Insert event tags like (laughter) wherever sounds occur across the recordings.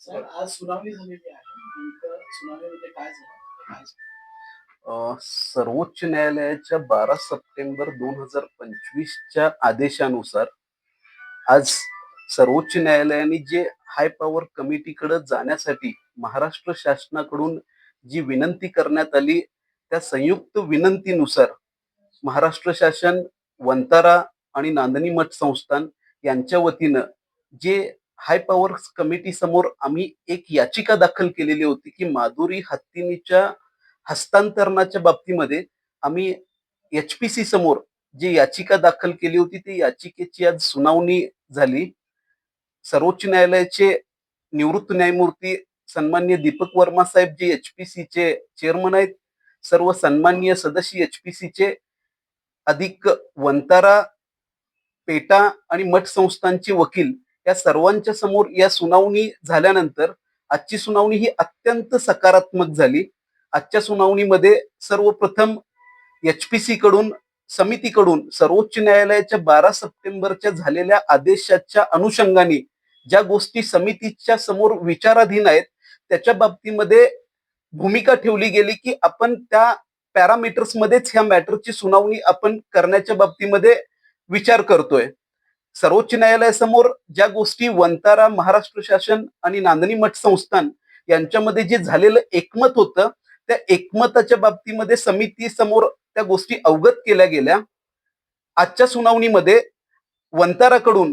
Sir आज सुनावणी झालेली आहे. सुनावणीमध्ये काय झालं? सर्वोच्च न्यायालयाच्या बारा सप्टेंबर दोन हजार पंचवीसच्या आदेशानुसार आज सर्वोच्च न्यायालयाने जे हाय पॉवर कमिटीकडे जाण्यासाठी महाराष्ट्र शासनाकडून जी विनंती करण्यात आली त्या संयुक्त विनंतीनुसार महाराष्ट्र शासन वंतारा आणि नांदणी मठ संस्थान यांच्या वतीनं जे हाय पॉवर कमिटी समोर आम्ही एक याचिका दाखल केलेली होती की माधुरी हत्तीनीच्या हस्तांतरणाच्या बाबतीमध्ये आम्ही एच पी सी समोर जी याचिका दाखल केली होती ती याचिकेची आज सुनावणी झाली. सर्वोच्च न्यायालयाचे निवृत्त न्यायमूर्ती सन्मान्य दीपक वर्मा साहेब जे एच पी चे चेअरमन आहेत सर्व सन्माननीय सदस्य एच पी चे अधिक वंतारा पेटा आणि मठ संस्थांचे वकील या सर्वांच्या समोर या सुनावणी झाल्यानंतर आजची सुनावणी ही अत्यंत सकारात्मक झाली. आजच्या सुनावणीमध्ये सर्वप्रथम एच पी सी कडून समितीकडून सर्वोच्च न्यायालयाच्या बारा सप्टेंबरच्या झालेल्या आदेशाच्या अनुषंगाने ज्या गोष्टी समितीच्या समोर विचाराधीन आहेत त्याच्या बाबतीमध्ये भूमिका ठेवली गेली की आपण त्या पॅरामीटर्स मध्येच ह्या मॅटरची सुनावणी आपण करण्याच्या बाबतीमध्ये विचार करतोय. सर्वोच्च न्यायालयासमोर ज्या गोष्टी वंतारा महाराष्ट्र शासन आणि नांदणी मठ संस्थान यांच्यामध्ये जे झालेलं एकमत होतं त्या एकमताच्या बाबतीमध्ये समिती समोर त्या गोष्टी अवगत केल्या गेल्या. आजच्या सुनावणीमध्ये वंताराकडून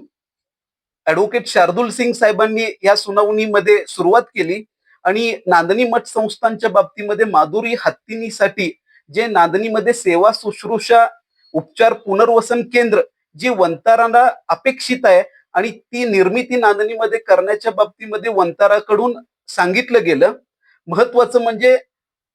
ऍडव्होकेट शार्दुल सिंग साहेबांनी या सुनावणीमध्ये सुरुवात केली आणि नांदणी मठ संस्थांच्या बाबतीमध्ये माधुरी हत्तीनीसाठी जे नांदणीमध्ये सेवा शुश्रूषा उपचार पुनर्वसन केंद्र जी वंताराला अपेक्षित आहे आणि ती निर्मिती नांदणीमध्ये करण्याच्या बाबतीमध्ये वंताराकडून सांगितलं गेलं. महत्वाचं म्हणजे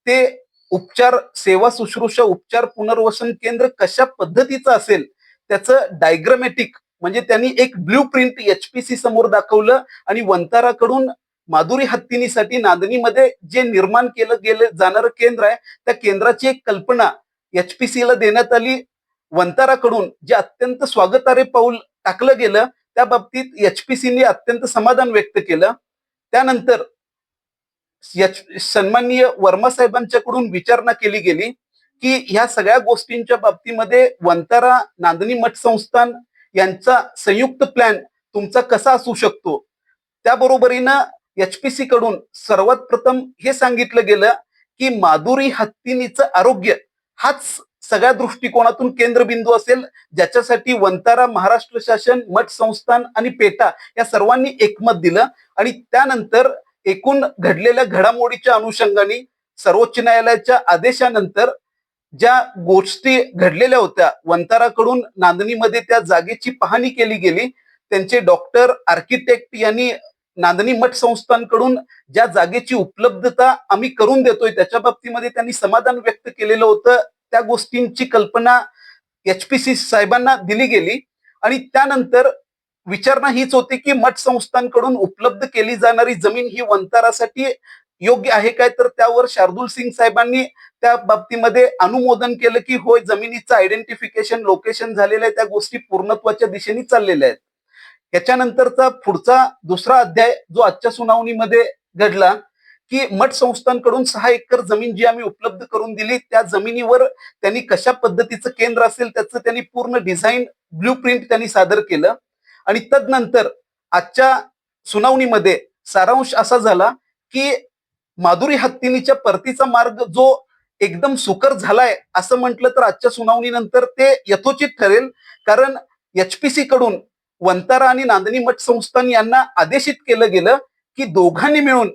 ते उपचार सेवा शुश्रूषा उपचार पुनर्वसन केंद्र कशा पद्धतीचं असेल त्याचं डायग्रामॅटिक म्हणजे त्यांनी एक ब्ल्यू प्रिंट एचपीसी समोर दाखवलं आणि वंताराकडून माधुरी हत्तीनीसाठी नांदणीमध्ये जे निर्माण केलं गेलं जाणारं केंद्र आहे त्या केंद्राची एक कल्पना एचपीसी ला देण्यात आली. वंताराकडून जे अत्यंत स्वागतारे पाऊल टाकलं गेलं त्या बाबतीत एचपीसीने अत्यंत समाधान व्यक्त केलं. त्यानंतर सन्माननीय वर्मा साहेबांच्याकडून विचारणा केली गेली की ह्या सगळ्या गोष्टींच्या बाबतीमध्ये वंतारा नांदणी मठ संस्थान यांचा संयुक्त प्लॅन तुमचा कसा असू शकतो? त्याबरोबरीनं एचपीसी कडून सर्वात प्रथम हे सांगितलं गेलं की माधुरी हत्तीनीचं आरोग्य हाच सगळ्या दृष्टिकोनातून केंद्रबिंदू असेल ज्याच्यासाठी वंतारा महाराष्ट्र शासन मठ संस्थान आणि पेटा या सर्वांनी एकमत दिलं. आणि त्यानंतर एकूण घडलेल्या घडामोडीच्या अनुषंगाने सर्वोच्च न्यायालयाच्या आदेशानंतर ज्या गोष्टी घडलेल्या होत्या वंताराकडून नांदणीमध्ये त्या जागेची पाहणी केली गेली त्यांचे डॉक्टर आर्किटेक्ट यांनी नांदणी मठ संस्थांकडून ज्या जागेची उपलब्धता आम्ही करून देतोय त्याच्या बाबतीमध्ये त्यांनी समाधान व्यक्त केलेलं होतं. त्या गोष्टींची कल्पना एचपीसी साहेबांना दिली गेली आणि त्यानंतर विचारणा हीच होती की मठ संस्थांकडून उपलब्ध केली जाणारी जमीन ही वंतारासाठी योग्य आहे काय? तर त्यावर शार्दुल सिंग साहेबांनी त्या बाबतीमध्ये अनुमोदन केलं की होय जमिनीचं आयडेंटिफिकेशन लोकेशन झालेलं आहे त्या गोष्टी पूर्णत्वाच्या दिशेने चाललेल्या आहेत. याच्यानंतरचा पुढचा दुसरा अध्याय जो आजच्या सुनावणीमध्ये घडला की मठ संस्थांकडून सहा एकर जमीन जी आम्ही उपलब्ध करून दिली त्या जमिनीवर त्यांनी कशा पद्धतीचं केंद्र असेल त्याचं त्यांनी पूर्ण डिझाईन ब्ल्यू प्रिंट त्यांनी सादर केलं. आणि तदनंतर आजच्या सुनावणीमध्ये सारांश असा झाला की माधुरी हत्तीनीच्या परतीचा मार्ग जो एकदम सुकर झालाय असं म्हटलं तर आजच्या सुनावणीनंतर ते यथोचित ठरेल. कारण एचपीसी कडून वंतारा आणि नांदणी मठ संस्थान यांना आदेशित केलं गेलं की दोघांनी मिळून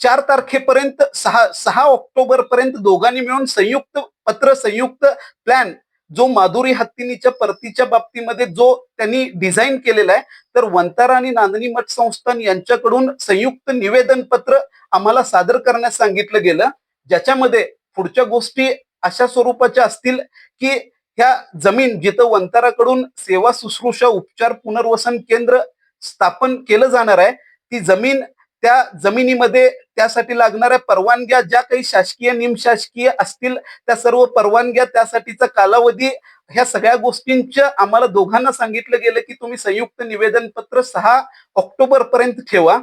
चार तारखेपर्यंत सहा सहा ऑक्टोबर पर्यंत दोघांनी मिळून संयुक्त पत्र संयुक्त प्लॅन जो माधुरी हत्तीनीच्या परतीच्या बाबतीमध्ये जो त्यांनी डिझाईन केलेला आहे तर वंतारा आणि नांदणी मठ संस्थान यांच्याकडून संयुक्त निवेदन पत्र आम्हाला सादर करण्यास सांगितलं गेलं. ज्याच्यामध्ये पुढच्या गोष्टी अशा स्वरूपाच्या असतील की ह्या जमीन जिथं वंताराकडून सेवा शुश्रूषा उपचार पुनर्वसन केंद्र स्थापन केलं जाणार आहे ती जमीन त्या जमिनीमध्ये त्यासाठी लागणाऱ्या परवानग्या ज्या काही शासकीय निमशासकीय असतील त्या सर्व परवानग्या त्यासाठीचा कालावधी ह्या सगळ्या गोष्टींच्या आम्हाला दोघांना सांगितलं गेलं की तुम्ही संयुक्त निवेदन पत्र सहा ऑक्टोबर पर्यंत ठेवा.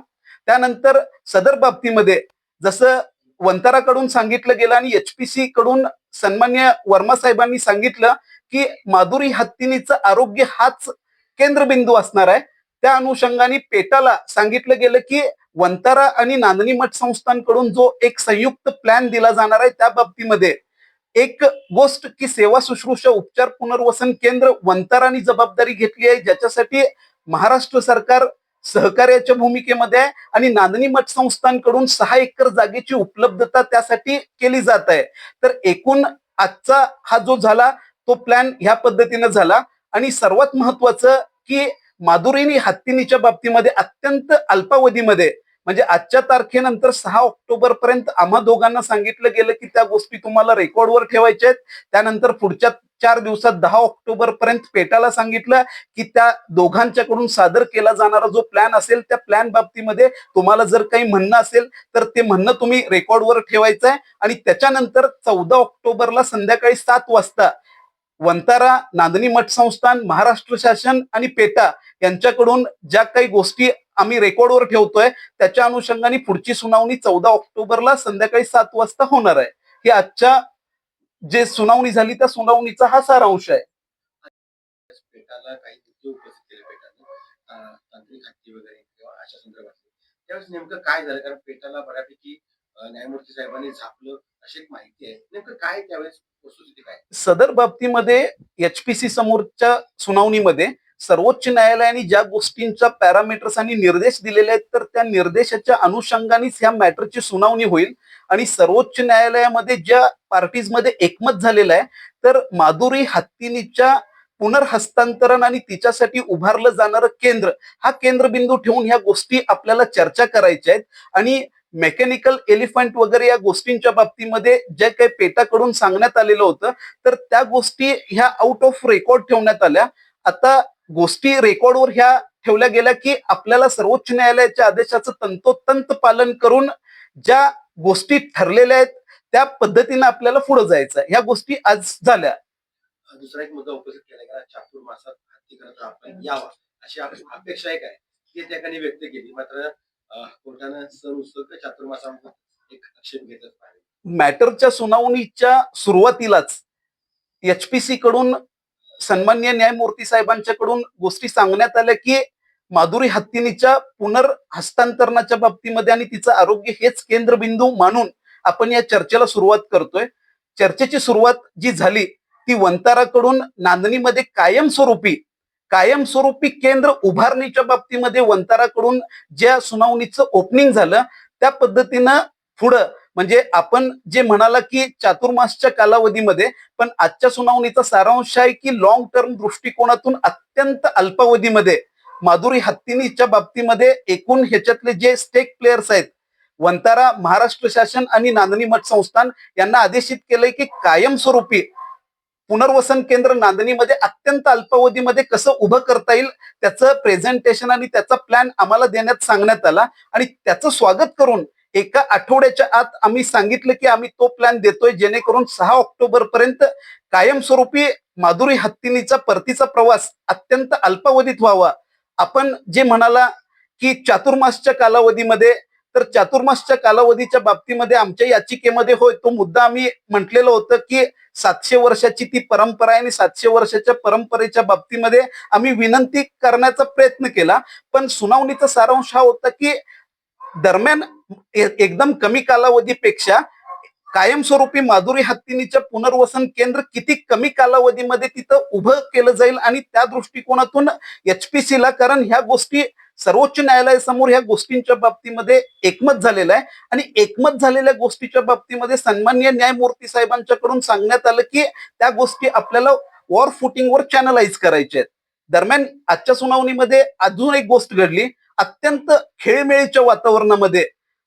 त्यानंतर सदर बाबतीमध्ये जसं वंताराकडून सांगितलं गेलं आणि एचपीसी कडून सन्मान्य वर्मा साहेबांनी सांगितलं की माधुरी हत्तीनीचं आरोग्य हाच केंद्रबिंदू असणार आहे. त्या अनुषंगाने पेटाला सांगितलं गेलं की वंतारा आणि नांदणी मठ संस्थांकडून जो एक संयुक्त प्लॅन दिला जाणार आहे त्या बाबतीमध्ये एक गोष्ट की सेवा शुश्रूषा उपचार पुनर्वसन केंद्र वंताराने जबाबदारी घेतली आहे ज्याच्यासाठी महाराष्ट्र सरकार सहकार्याच्या भूमिकेमध्ये आहे आणि नांदणी मठ संस्थांकडून सहा एकर जागेची उपलब्धता त्यासाठी केली जात आहे. तर एकूण आजचा हा जो झाला तो प्लॅन ह्या पद्धतीनं झाला आणि सर्वात महत्वाचं की माधुरीनी हत्तीनीच्या बाबतीमध्ये अत्यंत अल्पावधीमध्ये म्हणजे आजच्या तारखेनंतर सहा ऑक्टोबर पर्यंत आम्हा दोघांना सांगितलं गेलं की त्या गोष्टी तुम्हाला रेकॉर्डवर ठेवायच्या आहेत. त्यानंतर पुढच्या चार दिवसात दहा ऑक्टोबर पर्यंत पेटाला सांगितलं की त्या दोघांच्याकडून सादर केला जाणारा जो प्लॅन असेल त्या प्लॅन बाबतीमध्ये तुम्हाला जर काही म्हणणं असेल तर ते म्हणणं तुम्ही रेकॉर्डवर ठेवायचं आहे. आणि त्याच्यानंतर चौदा ऑक्टोबरला संध्याकाळी सात वाजता वंतारा नांदणी मठ संस्थान महाराष्ट्र शासन आणि पेटा यांच्याकडून ज्या काही गोष्टी आम्ही रेकॉर्डवर ठेवतोय त्याच्या अनुषंगाने पुढची सुनावणी चौदा ऑक्टोबरला संध्याकाळी सात वाजता होणार आहे. हे आजच्या जे सुनावणी झाली त्या सुनावणीचा हा सारांश आहे. काही नेमकं काय झालं? कारण पेटाला बऱ्यापैकी न्यायमूर्ती साहेबांनी झापलं अशी एक माहिती आहे. नेमकं काय त्यावेळेस वस्तुस्थिती काय? सदर बाबतीमध्ये एचपीसी समोरच्या सुनावणीमध्ये सर्वोच्च न्यायालयाने ज्या गोष्टींच्या पॅरामीटर्स आणि निर्देश दिलेले आहेत तर त्या निर्देशाच्या अनुषंगानेच ह्या मॅटरची सुनावणी होईल. आणि सर्वोच्च न्यायालयामध्ये ज्या पार्टीजमध्ये एकमत झालेलं आहे तर माधुरी हत्तीनीच्या पुनर्हस्तांतरण आणि तिच्यासाठी उभारलं जाणारं केंद्र हा केंद्रबिंदू ठेवून ह्या गोष्टी आपल्याला चर्चा करायच्या आहेत. आणि मेकॅनिकल एलिफंट वगैरे या गोष्टींच्या बाबतीमध्ये जे काही पेटाकडून सांगण्यात आलेलं होतं तर त्या गोष्टी ह्या आउट ऑफ रेकॉर्ड ठेवण्यात आल्या. आता गोष्टी रेकॉर्डवर ह्या ठेवल्या गेल्या की आपल्याला सर्वोच्च न्यायालयाच्या आदेशाचं तंतोतंत पालन करून ज्या गोष्टी ठरलेल्या आहेत त्या पद्धतीनं आपल्याला पुढे जायचं आहे. ह्या गोष्टी आज झाल्या. दुसरा एक मुद्दा उपस्थित केला गेला चातुर्मासात हत्ती करत आपण यावा अशी अपेक्षा एक आहे ती त्या ठिकाणी व्यक्त केली मात्र कोर्टानं सर चातुर्मासामध्ये एक आक्षेप घेतच पाहिजे. मॅटरच्या सुनावणीच्या सुरुवातीलाच एचपीसी कडून सन्मान्य न्यायमूर्ती साहेबांच्याकडून गोष्टी सांगण्यात आल्या की माधुरी हत्तीनीच्या पुनर्हस्तांतरणाच्या बाबतीमध्ये आणि तिचं आरोग्य हेच केंद्रबिंदू मानून आपण या चर्चेला सुरुवात करतोय. चर्चेची सुरुवात जी झाली ती वंताराकडून नांदणीमध्ये कायमस्वरूपी कायमस्वरूपी केंद्र उभारणीच्या बाबतीमध्ये वंताराकडून ज्या सुनावणीचं ओपनिंग झालं त्या पद्धतीनं पुढं म्हणजे आपण जे म्हणाला की चातुर्मासच्या कालावधीमध्ये पण आजच्या सुनावणीचा सारांश आहे की लॉंग टर्म दृष्टिकोनातून अत्यंत अल्पावधीमध्ये माधुरी हत्तीनीच्या बाबतीमध्ये एकूण ह्याच्यातले जे स्टेक प्लेयर्स आहेत वंतारा महाराष्ट्र शासन आणि नांदणी मठ संस्थान यांना आदेशित केलंय की कायमस्वरूपी पुनर्वसन केंद्र नांदणीमध्ये अत्यंत अल्पावधीमध्ये कसं उभं करता येईल त्याचं प्रेझेंटेशन आणि त्याचा प्लॅन आम्हाला देण्यात सांगण्यात आला. आणि त्याचं स्वागत करून एका आठवड्याच्या आत आम्ही सांगितलं की आम्ही तो प्लॅन देतोय जेणेकरून सहा ऑक्टोबर पर्यंत कायमस्वरूपी माधुरी हत्तीनीचा परतीचा प्रवास अत्यंत अल्पावधीत व्हावा. आपण जे म्हणाला की चातुर्मासच्या कालावधीमध्ये तर चातुर्मासच्या कालावधीच्या बाबतीमध्ये आमच्या याचिकेमध्ये होय तो मुद्दा आम्ही म्हटलेलं होतं की सातशे वर्षाची ती परंपरा आहे आणि सातशे वर्षाच्या परंपरेच्या बाबतीमध्ये आम्ही विनंती करण्याचा प्रयत्न केला. पण सुनावणीचा सारांश हा होता की दरम्यान एकदम कमी कालावधीपेक्षा कायमस्वरूपी माधुरी हत्तीनीच्या पुनर्वसन केंद्र किती कमी कालावधीमध्ये तिथं उभं केलं जाईल आणि त्या दृष्टिकोनातून एचपीसी ला कारण ह्या गोष्टी सर्वोच्च न्यायालयासमोर ह्या गोष्टींच्या बाबतीमध्ये एकमत झालेलं आहे. आणि एकमत झालेल्या गोष्टीच्या बाबतीमध्ये सन्मान्य न्यायमूर्ती साहेबांच्याकडून सांगण्यात आलं की त्या गोष्टी आपल्याला वॉर फुटिंगवर चॅनलाइज करायच्या आहेत. दरम्यान आजच्या सुनावणीमध्ये अजून एक गोष्ट घडली. अत्यंत खेळमेळीच्या वातावरणामध्ये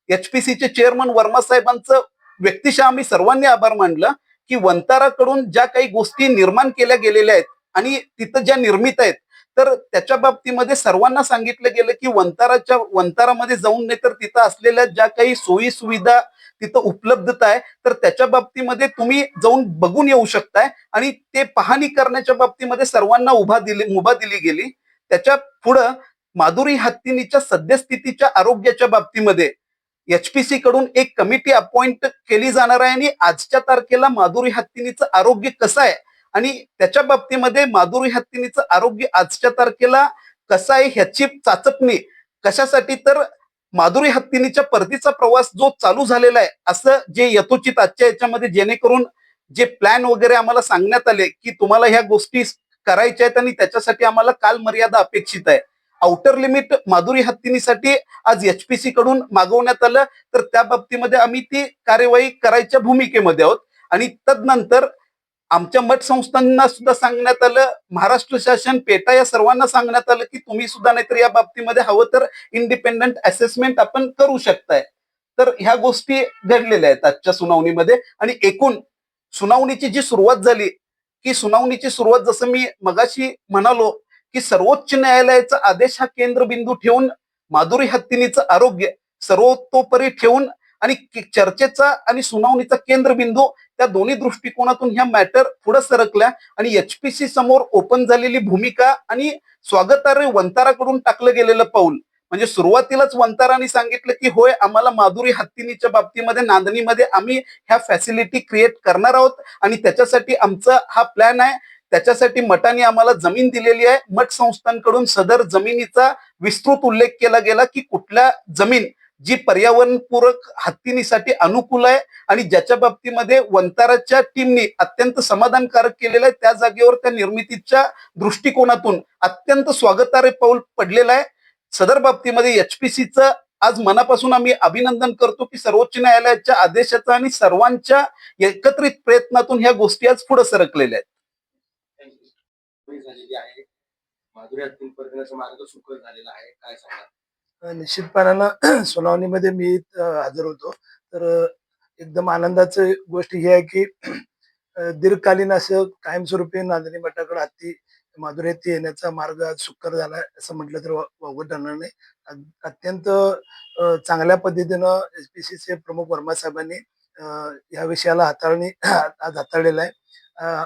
एचपीसीचे चेअरमन वर्मा साहेबांचं व्यक्तिशः आम्ही सर्वांनी आभार मानलं की वंताराकडून ज्या काही गोष्टी निर्माण केल्या गेलेल्या आहेत आणि तिथं ज्या निर्मित आहेत तर त्याच्या बाबतीमध्ये सर्वांना सांगितलं गेलं की वंताराच्या वंतारामध्ये जाऊन नाही तर तिथं असलेल्या ज्या काही सोयी सुविधा तिथं उपलब्धता आहे तर त्याच्या बाबतीमध्ये तुम्ही जाऊन बघून येऊ शकताय. आणि ते पाहणी करण्याच्या बाबतीमध्ये सर्वांना उभा दिली मुभा दिली गेली. त्याच्या पुढं माधुरी हत्तीनीच्या सद्यस्थितीच्या आरोग्याच्या बाबतीमध्ये एचपीसी कडून एक कमिटी अपॉइंट केली जाणार आहे आणि आजच्या तारखेला माधुरी हत्तीनीचं आरोग्य कसं आहे आणि त्याच्या बाबतीमध्ये माधुरी हत्तीनीचं आरोग्य आजच्या तारखेला कसं आहे ह्याची चाचपणी कशासाठी तर माधुरी हत्तीनीच्या परतीचा प्रवास जो चालू झालेला आहे असं जे यथोचित आजच्या याच्यामध्ये जेणेकरून जे प्लॅन वगैरे आम्हाला सांगण्यात आले की तुम्हाला ह्या गोष्टी करायच्या आहेत आणि त्याच्यासाठी आम्हाला काल मर्यादा अपेक्षित आहे. आउटर लिमिट माधुरी हत्तीनीसाठी आज एचपीसी कडून मागवण्यात आलं तर त्या बाबतीमध्ये आम्ही ती कार्यवाही करायच्या भूमिकेमध्ये आहोत. आणि तदनंतर आमच्या मठ संस्थांना सुद्धा सांगण्यात आलं. महाराष्ट्र शासन पेटा या सर्वांना सांगण्यात आलं की तुम्ही सुद्धा नाहीतर या बाबतीमध्ये हवं तर इंडिपेंडंट असेसमेंट आपण करू शकताय. तर ह्या गोष्टी घडलेल्या आहेत आजच्या सुनावणीमध्ये. आणि एकूण सुनावणीची जी सुरुवात झाली की सुनावणीची सुरुवात जसं मी मगाशी म्हणालो की सर्वोच्च न्यायालयाचा आदेश हा केंद्रबिंदू ठेवून माधुरी हत्तीनीचं आरोग्य सर्वतोपरी ठेवून आणि चर्चेचा आणि सुनावणीचा केंद्रबिंदू त्या दोन्ही दृष्टिकोनातून ह्या मॅटर पुढे सरकल्या आणि एचपीसी समोर ओपन झालेली भूमिका आणि स्वागतार्य वंताराकडून टाकलं गेलेलं पाऊल. म्हणजे सुरुवातीलाच वंताराने सांगितलं की होय आम्हाला माधुरी हत्तीनीच्या बाबतीमध्ये नांदणीमध्ये आम्ही ह्या फॅसिलिटी क्रिएट करणार आहोत आणि त्याच्यासाठी आमचा हा प्लॅन आहे. त्याच्यासाठी मठाने आम्हाला जमीन दिलेली आहे. मठ संस्थांकडून सदर जमिनीचा विस्तृत उल्लेख केला गेला की कुठल्या जमीन जी पर्यावरणपूरक हत्तीनीसाठी अनुकूल आहे आणि ज्याच्या बाबतीमध्ये वंताराच्या टीमनी अत्यंत समाधानकारक केलेलं आहे त्या जागेवर त्या निर्मितीच्या दृष्टिकोनातून अत्यंत स्वागतार्ह पाऊल पडलेलं आहे. सदर बाबतीमध्ये एचपीसीचं आज मनापासून आम्ही अभिनंदन करतो की सर्वोच्च न्यायालयाच्या आदेशाचा आणि सर्वांच्या एकत्रित प्रयत्नातून ह्या गोष्टी आज पुढे सरकलेल्या आहेत. झालेली आहे माधुरी हत्तीन पर्यंतचा मार्ग सुकर झालेला आहे. काय सांगा निश्चितपणानं (clears throat) सुनावणीमध्ये मी हजर होतो. तर एकदम आनंदाचं गोष्ट ही आहे की (clears throat) दीर्घकालीन असं कायमस्वरूपी नांदणी मठाकडे हत्ती माधुरी येण्याचा मार्ग आज सुकर झाला असं म्हटलं तर वावगं ठरणार नाही. अत्यंत चांगल्या पद्धतीनं एस एसपीसीचे प्रमुख वर्मा साहेबांनी या विषयाला हाताळणी (clears throat) आज हाताळलेला आहे.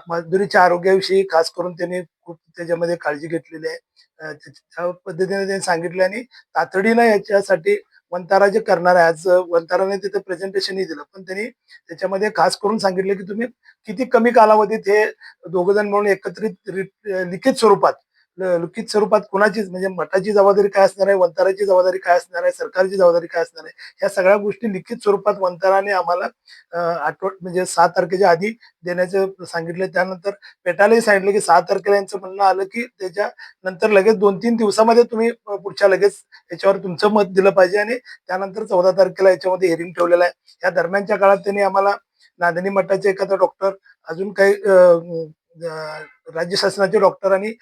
मजदुरीच्या आरोग्याविषयी खास करून त्यांनी खूप त्याच्यामध्ये काळजी घेतलेली आहे. त्या पद्धतीने त्यांनी सांगितलं आणि तातडीनं याच्यासाठी वंतारा जे करणार आहे आज वंताराने तिथे प्रेझेंटेशनही दिलं. पण त्यांनी त्याच्यामध्ये खास करून सांगितलं की तुम्ही किती कमी कालावधीत हे दोघं जण म्हणून एकत्रित लिखित स्वरूपात लिखित स्वरूपात कोणाचीच म्हणजे मठाची जबाबदारी काय असणार आहे वंताराची जबाबदारी काय असणार आहे सरकारची जबाबदारी काय असणार आहे ह्या सगळ्या गोष्टी लिखित स्वरूपात वंताराने आम्हाला आठवड म्हणजे सहा तारखेच्या आधी देण्याचं सांगितलं. त्यानंतर पेटालाही सांगितलं की सहा तारखेला यांचं म्हणणं आलं की त्याच्या नंतर लगेच दोन तीन दिवसामध्ये तुम्ही पुढच्या लगेच याच्यावर तुमचं मत दिलं पाहिजे आणि त्यानंतर चौदा तारखेला याच्यामध्ये हिअरिंग ठेवलेलं आहे. या दरम्यानच्या काळात त्यांनी आम्हाला नांदणी मठाचे एखादा डॉक्टर अजून काही राज्य शासनाचे डॉक्टर आणि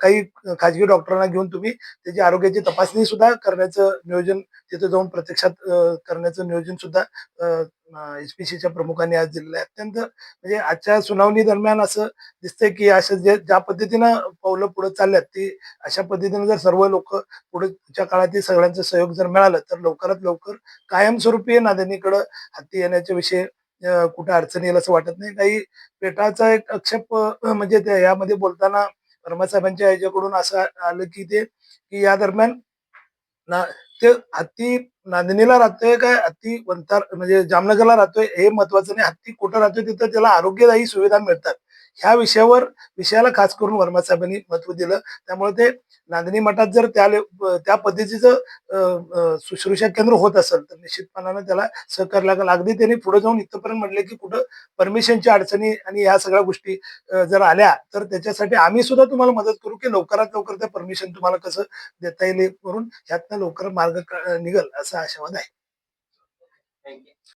काही खाजगी डॉक्टरांना घेऊन तुम्ही त्याची आरोग्याची तपासणी सुद्धा करण्याचं नियोजन तिथे जाऊन प्रत्यक्षात करण्याचं नियोजन सुद्धा एसपीसीच्या प्रमुखांनी आज दिलेलं आहे. अत्यंत म्हणजे आजच्या सुनावणी दरम्यान असं दिसतंय की असं जे ज्या पद्धतीनं पावलं पुढे चालल्यात ती अशा पद्धतीने जर सर्व लोक पुढच्या काळातील सगळ्यांचं सहयोग जर मिळालं तर लवकरात लवकर कायमस्वरूपी नांदणीकडं हत्ती येण्याच्या विषयी कुठं अडचण येईल असं वाटत नाही. काही पेटाचा एक आक्षेप म्हणजे ते यामध्ये बोलताना वर्मासाहेबांच्या याच्याकडून असं आलं की ते की या दरम्यान ना ते हत्ती नांदणीला राहतोय काय? हत्ती वंतार म्हणजे जामनगरला राहतोय हे महत्वाचं नाही. हत्ती कुठं राहतोय तिथं त्याला आरोग्यदायी सुविधा मिळतात. ह्या विषयावर विषयाला खास करून वर्मा साहेबांनी महत्त्व दिलं. त्यामुळे ते नांदणी मठात जर त्या त्या पद्धतीचं शुश्रूषा केंद्र होत असेल तर निश्चितपणानं त्याला सहकार्य लागेल. अगदी त्यांनी पुढे जाऊन इथपर्यंत म्हटले की कुठं परमिशनच्या अडचणी आणि या सगळ्या गोष्टी जर आल्या तर त्याच्यासाठी आम्ही सुद्धा तुम्हाला मदत करू की लवकरात लवकर त्या परमिशन तुम्हाला कसं देता येईल करून ह्यातनं लवकर मार्ग निघल असा आशावाद आहे. थँक्यू